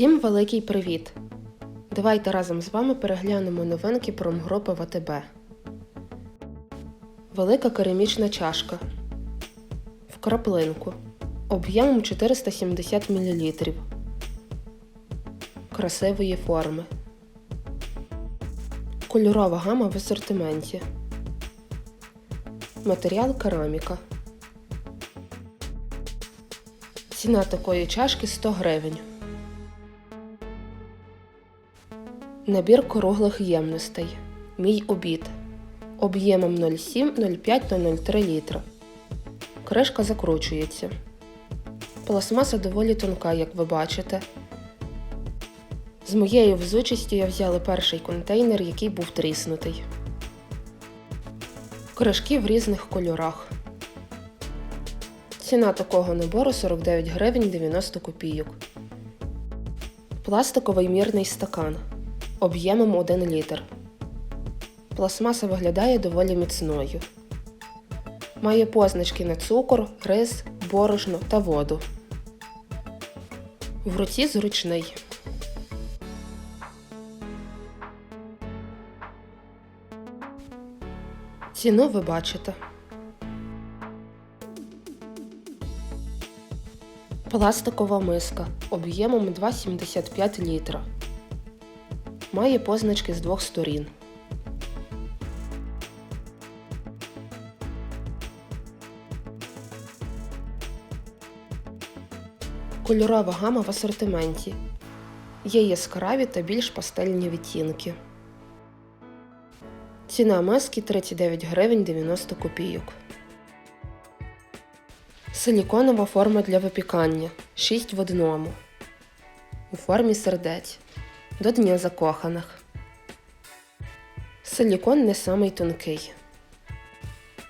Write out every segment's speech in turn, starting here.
Всім великий привіт! Давайте разом з вами переглянемо новинки промгрупи ВТБ. Велика керамічна чашка. В краплинку. Об'ємом 470 мл. Красивої форми. Кольорова гама в асортименті. Матеріал кераміка. Ціна такої чашки 100 гривень. Набір круглих ємностей. Мій обід. Об'ємом 0,7, 0,5 та 0,3 літра. Кришка закручується. Пластмаса доволі тонка, як ви бачите. З моєю взучістю я взяла перший контейнер, який був тріснутий. Кришки в різних кольорах. Ціна такого набору 49 гривень 90 копійок. Пластиковий мірний стакан об'ємом 1 літр. Пластмаса виглядає доволі міцною. Має позначки на цукор, рис, борошно та воду. В руці зручний. Ціну ви бачите. Пластикова миска об'ємом 2,75 літра. Має позначки з двох сторін. Кольорова гама в асортименті. Є яскраві та більш пастельні відтінки. Ціна маски 39 гривень 90 копійок. Силіконова форма для випікання 6 в одному. У формі сердець. До Дня закоханих. Силікон не самий тонкий.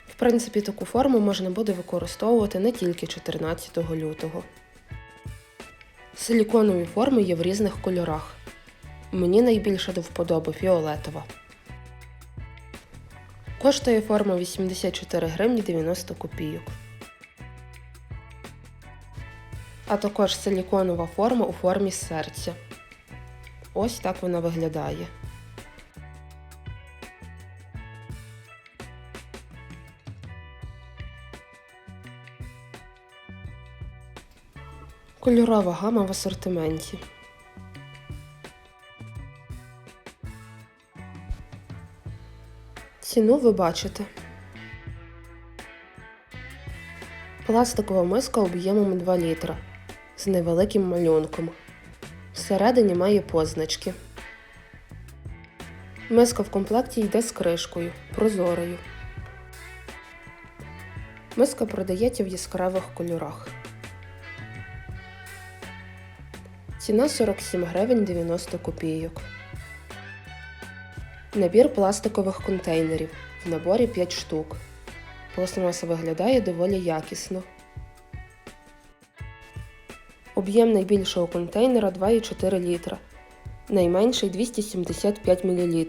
В принципі, таку форму можна буде використовувати не тільки 14 лютого. Силіконові форми є в різних кольорах. Мені найбільше до вподоби фіолетова. Коштує форма 84 гривні 90 копійок. А також силіконова форма у формі серця. Ось так вона виглядає. Кольорова гама в асортименті. Ціну ви бачите. Пластикова миска об'ємом 2 літра з невеликим малюнком. Всередині має позначки. Миска в комплекті йде з кришкою, прозорою. Миска продається в яскравих кольорах. Ціна 47 гривень 90 копійок. Набір пластикових контейнерів. В наборі 5 штук. Пластмаса виглядає доволі якісно. Об'єм найбільшого контейнера 2,4 літра, найменший 275 мл.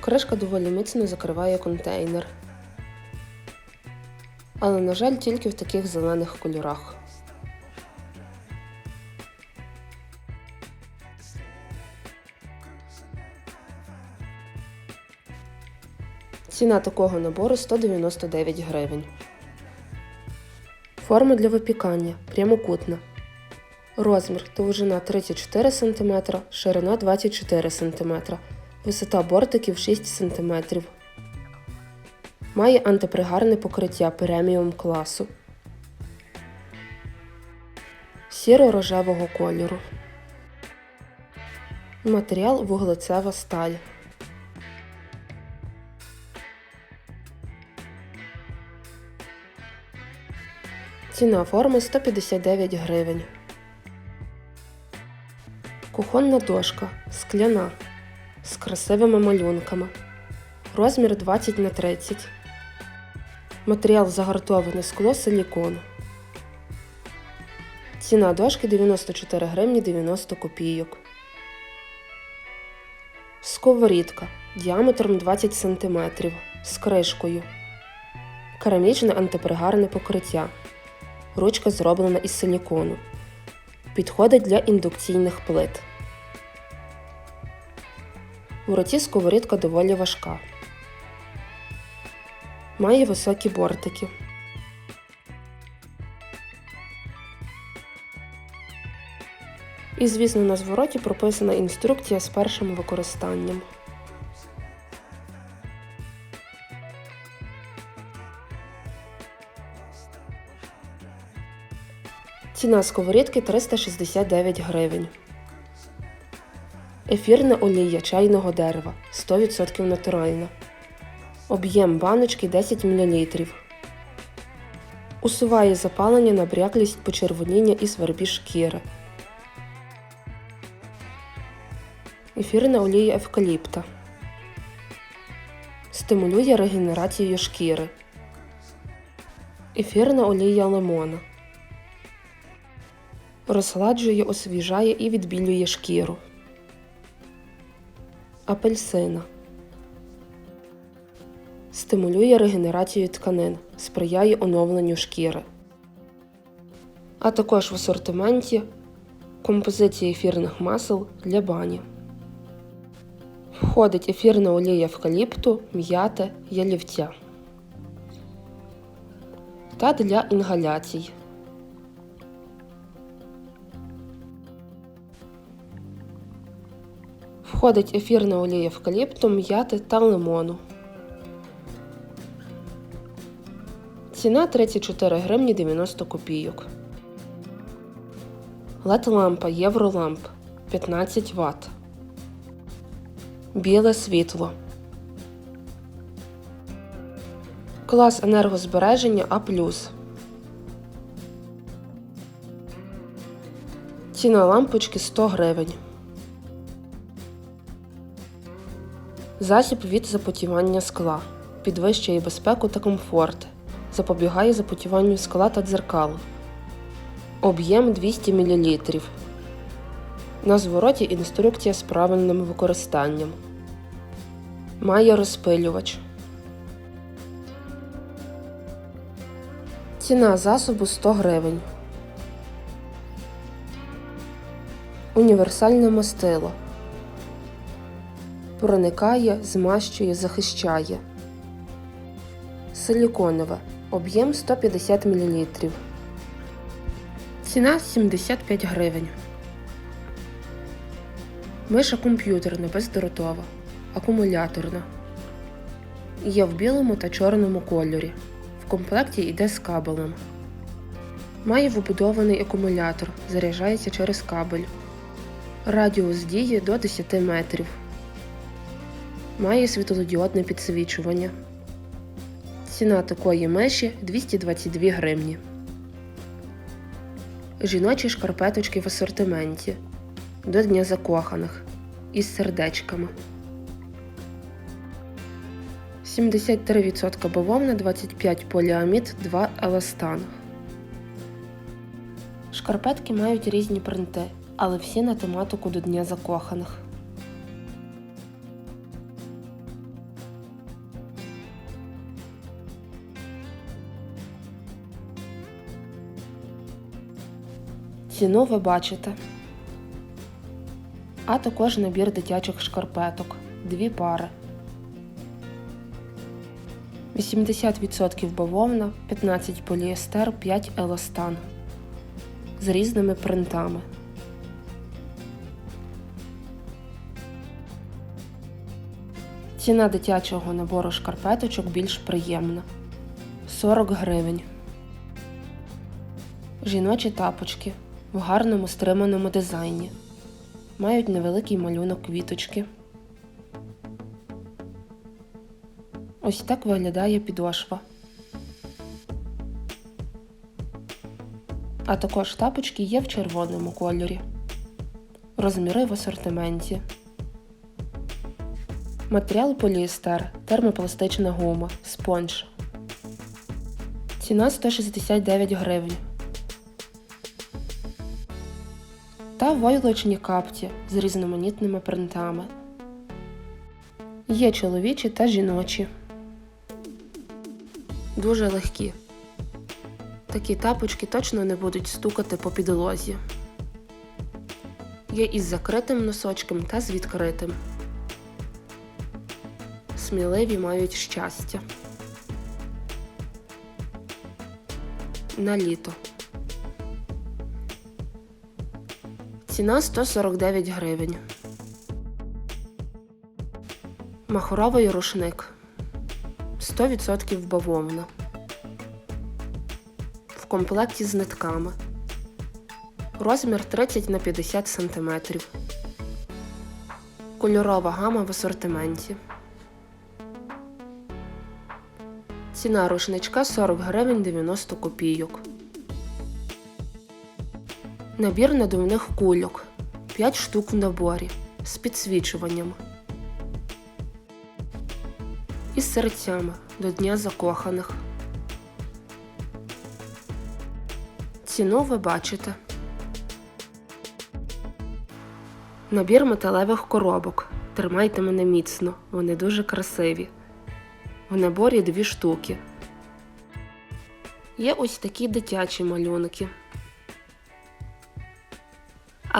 Кришка доволі міцно закриває контейнер. Але, на жаль, тільки в таких зелених кольорах. Ціна такого набору 199 гривень. Форма для випікання прямокутна. Розмір довжина 34 см, ширина 24 см, висота бортиків 6 см. Має антипригарне покриття преміум класу. Сіро-рожевого кольору. Матеріал вуглецева сталь. Ціна форми 159 гривень. Кухонна дошка скляна з красивими малюнками. Розмір 20 на 30. Матеріал загартоване скло силікон. Ціна дошки 94 гривні 90 копійок. Сковорідка діаметром 20 см з кришкою. Керамічне антипригарне покриття. Ручка зроблена із силікону. Підходить для індукційних плит. У руці сковорідка доволі важка. Має високі бортики. І, звісно, на звороті прописана інструкція з першим використанням. Ціна сковорідки 369 гривень. Ефірна олія чайного дерева 100% натуральна. Об'єм баночки 10 мл. Усуває запалення, набряклість, почервоніння і свербіж шкіри. Ефірна олія евкаліпта. Стимулює регенерацію шкіри. Ефірна олія лимона. Розсладжує, освіжає і відбілює шкіру. Апельсина. Стимулює регенерацію тканин, сприяє оновленню шкіри. А також в асортименті композиція ефірних масел для бані. Входить ефірна олія евкаліпту, м'яти, ялівця та для інгаляцій. Входить ефірна олія евкаліпту, м'яти та лимону. Ціна 34 гривні 90 копійок. led лампа Євроламп 15 Вт. Біле світло. Клас енергозбереження А. Ціна лампочки 100 гривень. Засіб від запотівання скла. Підвищує безпеку та комфорт. Запобігає запотіванню скла та дзеркал. Об'єм 200 мл. На звороті інструкція з правильним використанням. Має розпилювач. Ціна засобу 100 гривень. Універсальне мастило. Проникає, змащує, захищає. Силіконове. Об'єм 150 мл. Ціна 75 гривень. Миша комп'ютерна, бездротова, акумуляторна. Є в білому та чорному кольорі. В комплекті йде з кабелем. Має вбудований акумулятор, заряджається через кабель. Радіус дії до 10 метрів. Має світлодіодне підсвічування. Ціна такої миші 222 гривні. Жіночі шкарпеточки в асортименті. До Дня закоханих. Із сердечками. 73% бавовна, 25 поліамід, 2 еластан. Шкарпетки мають різні принти, але всі на тематику до Дня закоханих. Ціну ви бачите. А також набір дитячих шкарпеток. Дві пари. 80% бавовна, 15 поліестер, 5 еластан. З різними принтами. Ціна дитячого набору шкарпеточок більш приємна 40 гривень. Жіночі тапочки в гарному стриманому дизайні. Мають невеликий малюнок квіточки. Ось так виглядає підошва. А також тапочки є в червоному кольорі. Розміри в асортименті. Матеріал поліестер, термопластична гума, спонж. Ціна 169 гривень. Та войлочні капті з різноманітними принтами. Є чоловічі та жіночі. Дуже легкі. Такі тапочки точно не будуть стукати по підлозі. Є із закритим носочком та з відкритим. Сміливі мають щастя. На літо. Ціна 149 гривень. Махоровий рушник 100% бавовна. В комплекті з нитками. Розмір 30 на 50 см. Кольорова гама в асортименті. Ціна рушничка 40 гривень 90 копійок. Набір надувних кульок 5 штук в наборі з підсвічуванням. Із серцями до Дня закоханих. Ціну ви бачите. Набір металевих коробок. Тримайте мене міцно, вони дуже красиві. В наборі дві штуки. Є ось такі дитячі малюнки.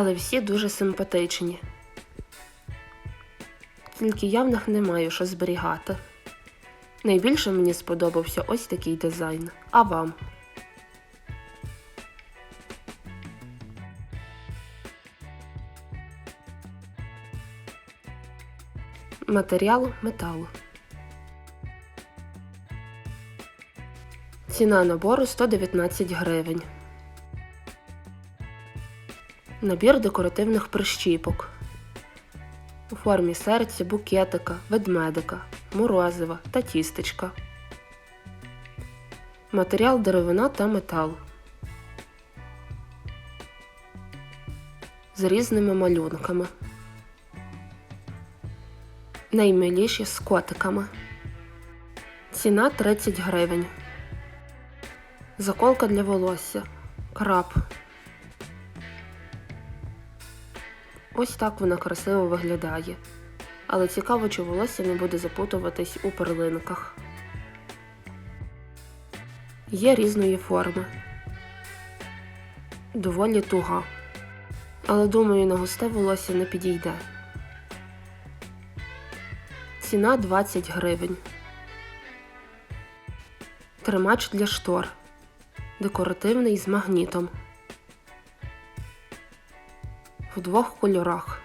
Але всі дуже симпатичні. Тільки я в них не маю що зберігати. Найбільше мені сподобався ось такий дизайн. А вам? Матеріал метал. Ціна набору 119 гривень. Набір декоративних прищіпок у формі серця, букетика, ведмедика, морозива та тістечка. Матеріал деревина та метал. З різними малюнками. Наймиліші з котиками. Ціна 30 гривень. Заколка для волосся. Краб. Ось так вона красиво виглядає. Але цікаво, чи волосся не буде запутуватись у перлинках. Є різної форми. Доволі туга. Але думаю, на густе волосся не підійде. Ціна 20 гривень. Тримач для штор. Декоративний з магнітом. Двох кольорах.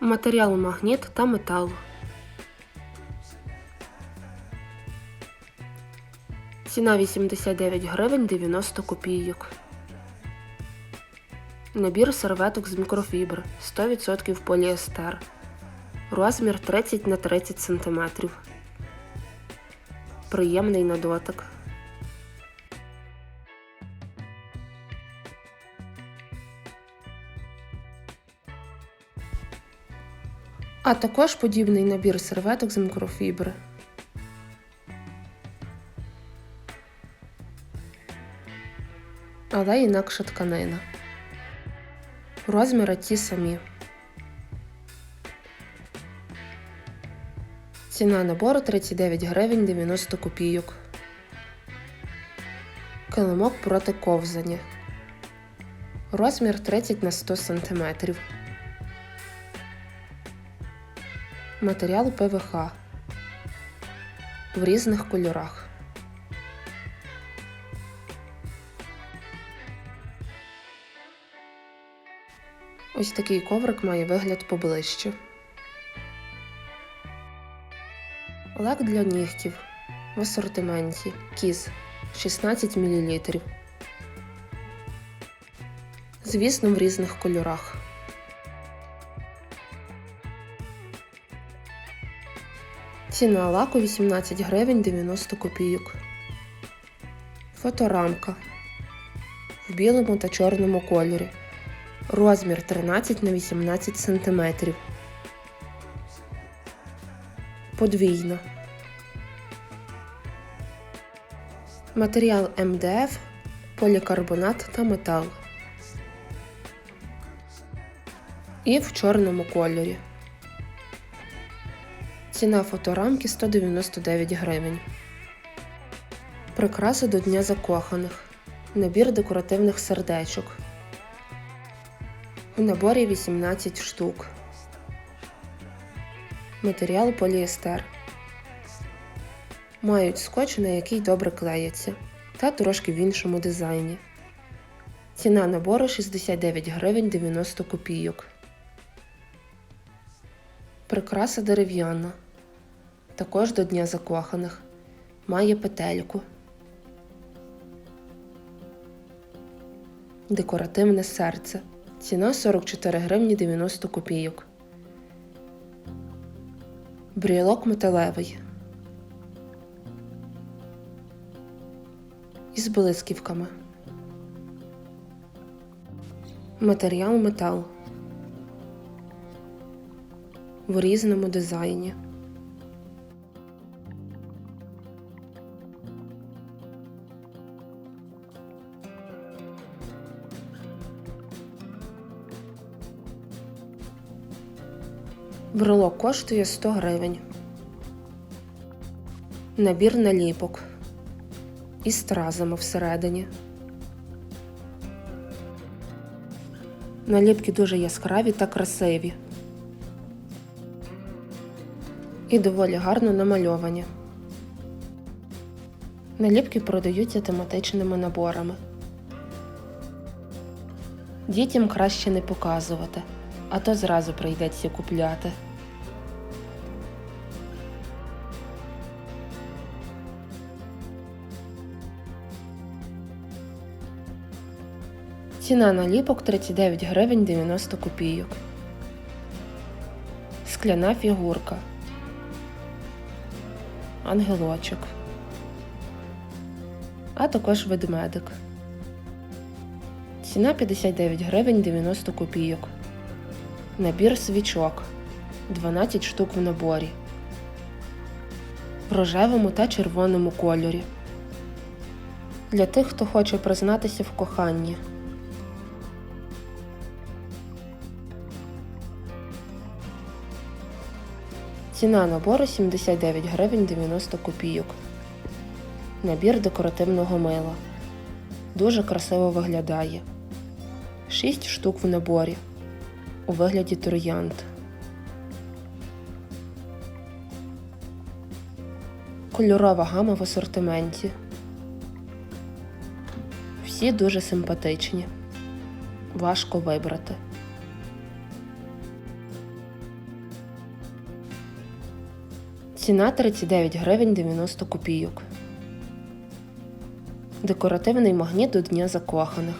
Матеріал магніт та метал. Ціна 89 гривень 90 копійок. Набір серветок з мікрофібр 100% поліестер. Розмір 30 на 30 см. Приємний на дотик. А також подібний набір серветок з мікрофібри. Але інакша тканина. Розміри ті самі. Ціна набору 39 гривень 90 копійок. Килимок проти ковзання. Розмір 30 на 100 см. Матеріал ПВХ в різних кольорах. Ось такий коврик має вигляд поближче. Лак для нігтів в асортименті Кіз 16 мл. Звісно, в різних кольорах. Ціна лаку 18 гривень 90 копійок. Фоторамка в білому та чорному кольорі. Розмір 13 на 18 см. Подвійна. Матеріал МДФ, полікарбонат та метал. І в чорному кольорі. Ціна фоторамки 199 гривень. Прикраси до Дня закоханих. Набір декоративних сердечок. У наборі 18 штук. Матеріал поліестер. Мають скотч, на який добре клеяться, та трошки в іншому дизайні. Ціна набору 69 гривень 90 копійок. Прикраса дерев'яна. Також до Дня закоханих. Має петельку. Декоративне серце. Ціна 44 гривні 90 копійок. Брілок металевий. Із блисківками. Матеріал метал. В різному дизайні. Брелок коштує 100 гривень. Набір наліпок із стразами всередині. Наліпки дуже яскраві та красиві. І доволі гарно намальовані. Наліпки продаються тематичними наборами. Дітям краще не показувати, а то зразу прийдеться купляти. Ціна наліпок 39 гривень 90 копійок. Скляна фігурка. Ангелочок. А також ведмедик. Ціна 59 гривень 90 копійок. Набір свічок 12 штук в наборі. В рожевому та червоному кольорі. Для тих, хто хоче признатися в коханні. Ціна набору 79 гривень 90 копійок. Набір декоративного мила. Дуже красиво виглядає. 6 штук в наборі. У вигляді троянд. Кольорова гама в асортименті. Всі дуже симпатичні. Важко вибрати. Ціна 39 гривень 90 копійок. Декоративний магніт до Дня закоханих.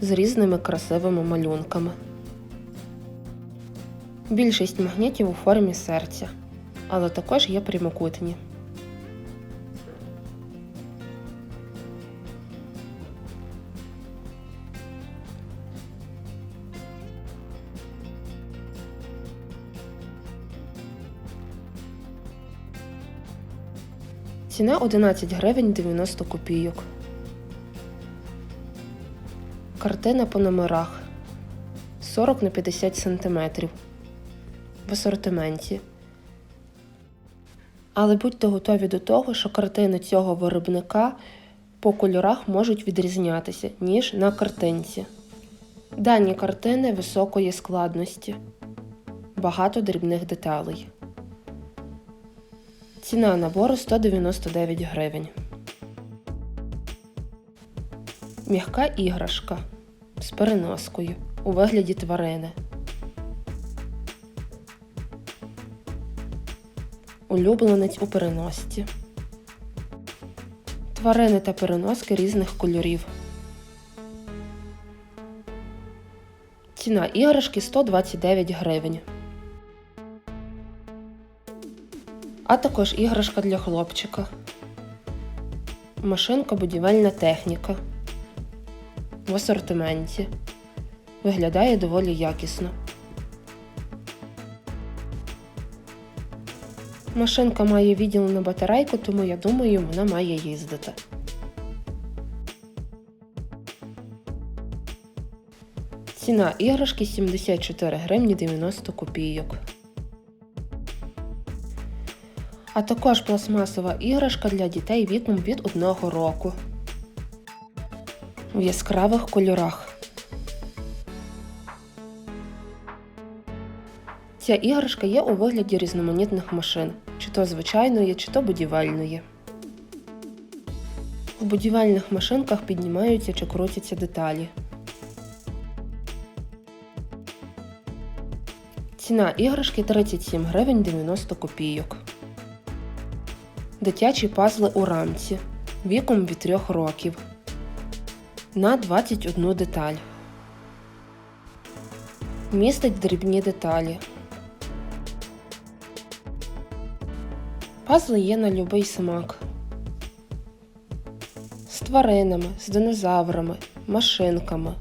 З різними красивими малюнками. Більшість магнітів у формі серця, але також є прямокутні. Ціна 11 гривень 90 копійок. Картина по номерах 40 на 50 см в асортименті. Але будьте готові до того, що картини цього виробника по кольорах можуть відрізнятися, ніж на картинці. Дані картини високої складності, багато дрібних деталей. Ціна набору 199 гривень. М'яка іграшка з переноскою у вигляді тварини. Улюбленець у переносці. Тварини та переноски різних кольорів. Ціна іграшки 129 гривень. А також іграшка для хлопчика, машинка будівельна техніка в асортименті. Виглядає доволі якісно. Машинка має відділ на батарейку, тому я думаю, вона має їздити. Ціна іграшки 74 гривні 90 копійок. А також пластмасова іграшка для дітей віком від 1 року. в яскравих кольорах. Ця іграшка є у вигляді різноманітних машин, чи то звичайної, чи то будівельної. В будівельних машинках піднімаються чи крутяться деталі. Ціна іграшки 37 гривень 90 копійок. Дитячі пазли у рамці віком від 3 років на 21 деталь. Містить дрібні деталі. Пазли є на любий смак. З тваринами, з динозаврами, машинками.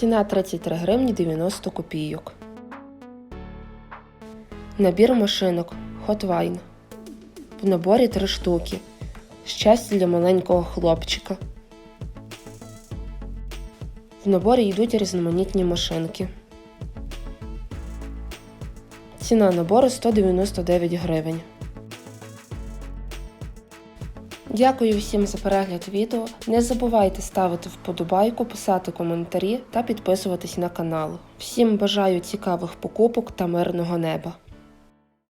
Ціна 33 гривні 90 копійок. Набір машинок Hotwine. В наборі три штуки. Щастя для маленького хлопчика. В наборі йдуть різноманітні машинки. Ціна набору 199 гривень. Дякую всім за перегляд відео. Не забувайте ставити вподобайку, писати коментарі та підписуватись на канал. Всім бажаю цікавих покупок та мирного неба!